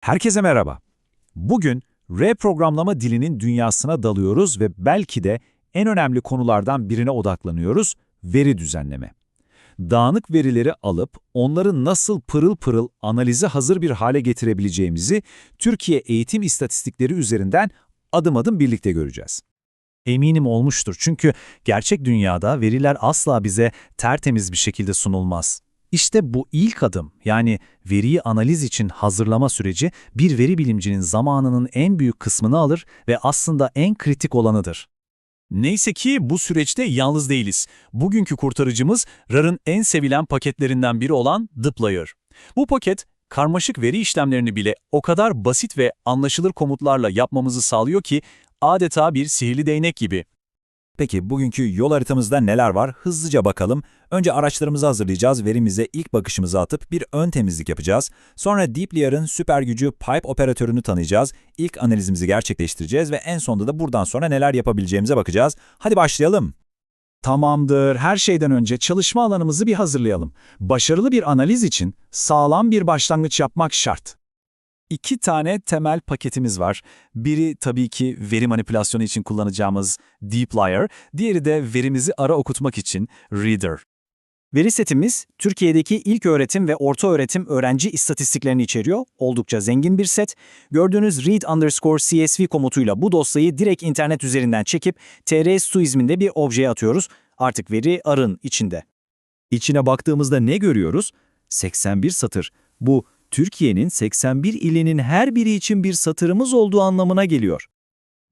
Herkese merhaba. Bugün reprogramlama dilinin dünyasına dalıyoruz ve belki de en önemli konulardan birine odaklanıyoruz, veri düzenleme. Dağınık verileri alıp onları nasıl pırıl pırıl analize hazır bir hale getirebileceğimizi Türkiye eğitim istatistikleri üzerinden adım adım birlikte göreceğiz. Eminim olmuştur çünkü gerçek dünyada veriler asla bize tertemiz bir şekilde sunulmaz. İşte bu ilk adım yani veriyi analiz için hazırlama süreci bir veri bilimcinin zamanının en büyük kısmını alır ve aslında en kritik olanıdır. Neyse ki bu süreçte yalnız değiliz. Bugünkü kurtarıcımız RAR'ın en sevilen paketlerinden biri olan dplyr. Bu paket karmaşık veri işlemlerini bile o kadar basit ve anlaşılır komutlarla yapmamızı sağlıyor ki adeta bir sihirli değnek gibi. Peki bugünkü yol haritamızda neler var? Hızlıca bakalım. Önce araçlarımızı hazırlayacağız, verimize ilk bakışımızı atıp bir ön temizlik yapacağız. Sonra DeepLayer'ın süper gücü Pipe operatörünü tanıyacağız. İlk analizimizi gerçekleştireceğiz ve en sonunda da buradan sonra neler yapabileceğimize bakacağız. Hadi başlayalım. Tamamdır. Her şeyden önce çalışma alanımızı bir hazırlayalım. Başarılı bir analiz için sağlam bir başlangıç yapmak şart. İki tane temel paketimiz var. Biri tabii ki veri manipülasyonu için kullanacağımız dplyr, diğeri de verimizi ara okutmak için Reader. Veri setimiz, Türkiye'deki ilk öğretim ve orta öğretim öğrenci istatistiklerini içeriyor. Oldukça zengin bir set. Gördüğünüz read underscore csv komutuyla bu dosyayı direkt internet üzerinden çekip TRS2 isminde bir objeye atıyoruz. Artık veri arın içinde. İçine baktığımızda ne görüyoruz? 81 satır. Bu Türkiye'nin 81 ilinin her biri için bir satırımız olduğu anlamına geliyor.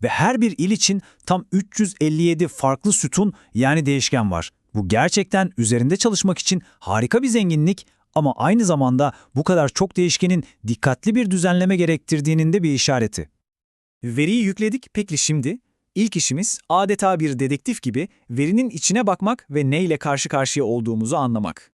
Ve her bir il için tam 357 farklı sütun yani değişken var. Bu gerçekten üzerinde çalışmak için harika bir zenginlik ama aynı zamanda bu kadar çok değişkenin dikkatli bir düzenleme gerektirdiğinin de bir işareti. Veriyi yükledik peki şimdi? İlk işimiz adeta bir dedektif gibi verinin içine bakmak ve neyle karşı karşıya olduğumuzu anlamak.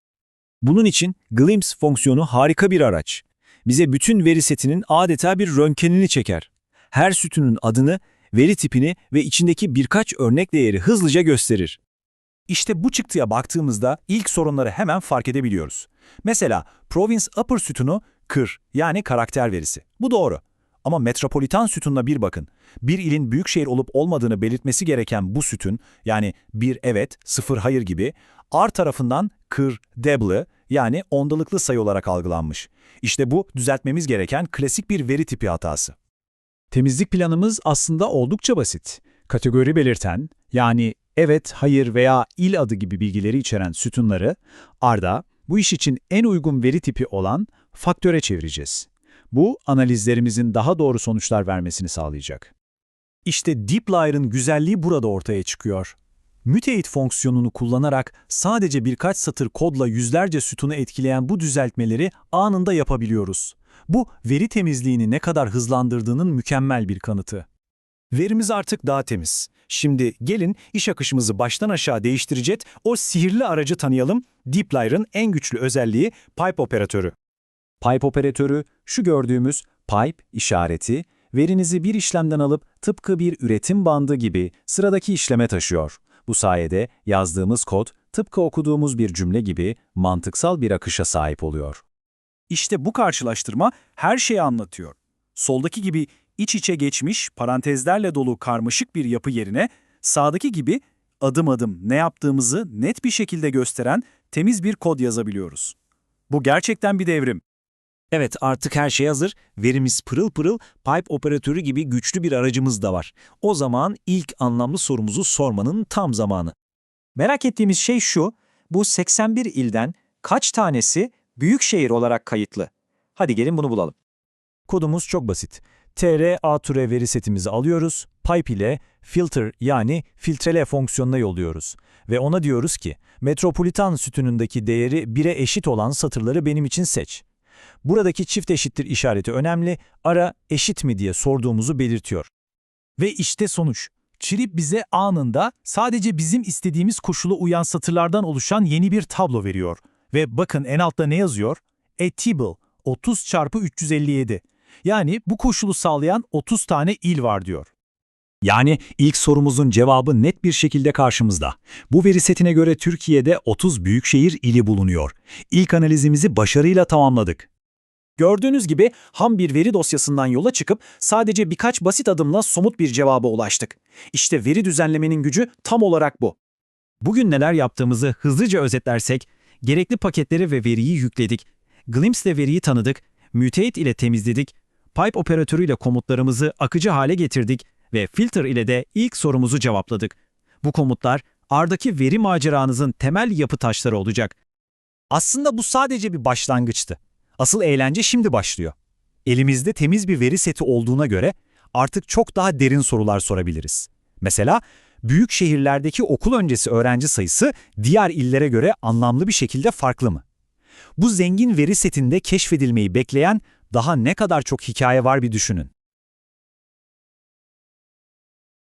Bunun için Glimpse fonksiyonu harika bir araç. Bize bütün veri setinin adeta bir röntgenini çeker. Her sütunun adını, veri tipini ve içindeki birkaç örnek değeri hızlıca gösterir. İşte bu çıktıya baktığımızda ilk sorunları hemen fark edebiliyoruz. Mesela Province Upper sütunu kır yani karakter verisi. Bu doğru. Ama metropolitan sütununa bir bakın. Bir ilin büyük şehir olup olmadığını belirtmesi gereken bu sütun, yani bir evet, sıfır hayır gibi, R tarafından kır, deblı yani ondalıklı sayı olarak algılanmış. İşte bu düzeltmemiz gereken klasik bir veri tipi hatası. Temizlik planımız aslında oldukça basit. Kategori belirten, yani evet, hayır veya il adı gibi bilgileri içeren sütunları, arda bu iş için en uygun veri tipi olan faktöre çevireceğiz. Bu, analizlerimizin daha doğru sonuçlar vermesini sağlayacak. İşte DeepLayer'ın güzelliği burada ortaya çıkıyor. Mutate fonksiyonunu kullanarak sadece birkaç satır kodla yüzlerce sütunu etkileyen bu düzeltmeleri anında yapabiliyoruz. Bu, veri temizliğini ne kadar hızlandırdığının mükemmel bir kanıtı. Verimiz artık daha temiz. Şimdi gelin iş akışımızı baştan aşağı değiştirecek o sihirli aracı tanıyalım. DeepLayer'ın en güçlü özelliği Pipe operatörü. Pipe operatörü, şu gördüğümüz pipe işareti, verinizi bir işlemden alıp tıpkı bir üretim bandı gibi sıradaki işleme taşıyor. Bu sayede yazdığımız kod tıpkı okuduğumuz bir cümle gibi mantıksal bir akışa sahip oluyor. İşte bu karşılaştırma her şeyi anlatıyor. Soldaki gibi iç içe geçmiş, parantezlerle dolu karmaşık bir yapı yerine sağdaki gibi adım adım ne yaptığımızı net bir şekilde gösteren temiz bir kod yazabiliyoruz. Bu gerçekten bir devrim. Evet artık her şey hazır. Verimiz pırıl pırıl, pipe operatörü gibi güçlü bir aracımız da var. O zaman ilk anlamlı sorumuzu sormanın tam zamanı. Merak ettiğimiz şey şu, bu 81 ilden kaç tanesi büyük şehir olarak kayıtlı? Hadi gelin bunu bulalım. Kodumuz çok basit. tr a türe veri setimizi alıyoruz, pipe ile filter yani filtrele fonksiyonuna yolluyoruz. Ve ona diyoruz ki, metropolitan sütunundaki değeri 1'e eşit olan satırları benim için seç. Buradaki çift eşittir işareti önemli, ara eşit mi diye sorduğumuzu belirtiyor. Ve işte sonuç. Çirip bize anında sadece bizim istediğimiz koşulu uyan satırlardan oluşan yeni bir tablo veriyor. Ve bakın en altta ne yazıyor? A table 30 çarpı 357. Yani bu koşulu sağlayan 30 tane il var diyor. Yani ilk sorumuzun cevabı net bir şekilde karşımızda. Bu veri setine göre Türkiye'de 30 büyükşehir ili bulunuyor. İlk analizimizi başarıyla tamamladık. Gördüğünüz gibi ham bir veri dosyasından yola çıkıp sadece birkaç basit adımla somut bir cevaba ulaştık. İşte veri düzenlemenin gücü tam olarak bu. Bugün neler yaptığımızı hızlıca özetlersek, gerekli paketleri ve veriyi yükledik, Glimpse ile veriyi tanıdık, Mutate ile temizledik, Pipe operatörüyle komutlarımızı akıcı hale getirdik ve Filter ile de ilk sorumuzu cevapladık. Bu komutlar R'daki veri maceranızın temel yapı taşları olacak. Aslında bu sadece bir başlangıçtı. Asıl eğlence şimdi başlıyor. Elimizde temiz bir veri seti olduğuna göre artık çok daha derin sorular sorabiliriz. Mesela büyük şehirlerdeki okul öncesi öğrenci sayısı diğer illere göre anlamlı bir şekilde farklı mı? Bu zengin veri setinde keşfedilmeyi bekleyen daha ne kadar çok hikaye var bir düşünün.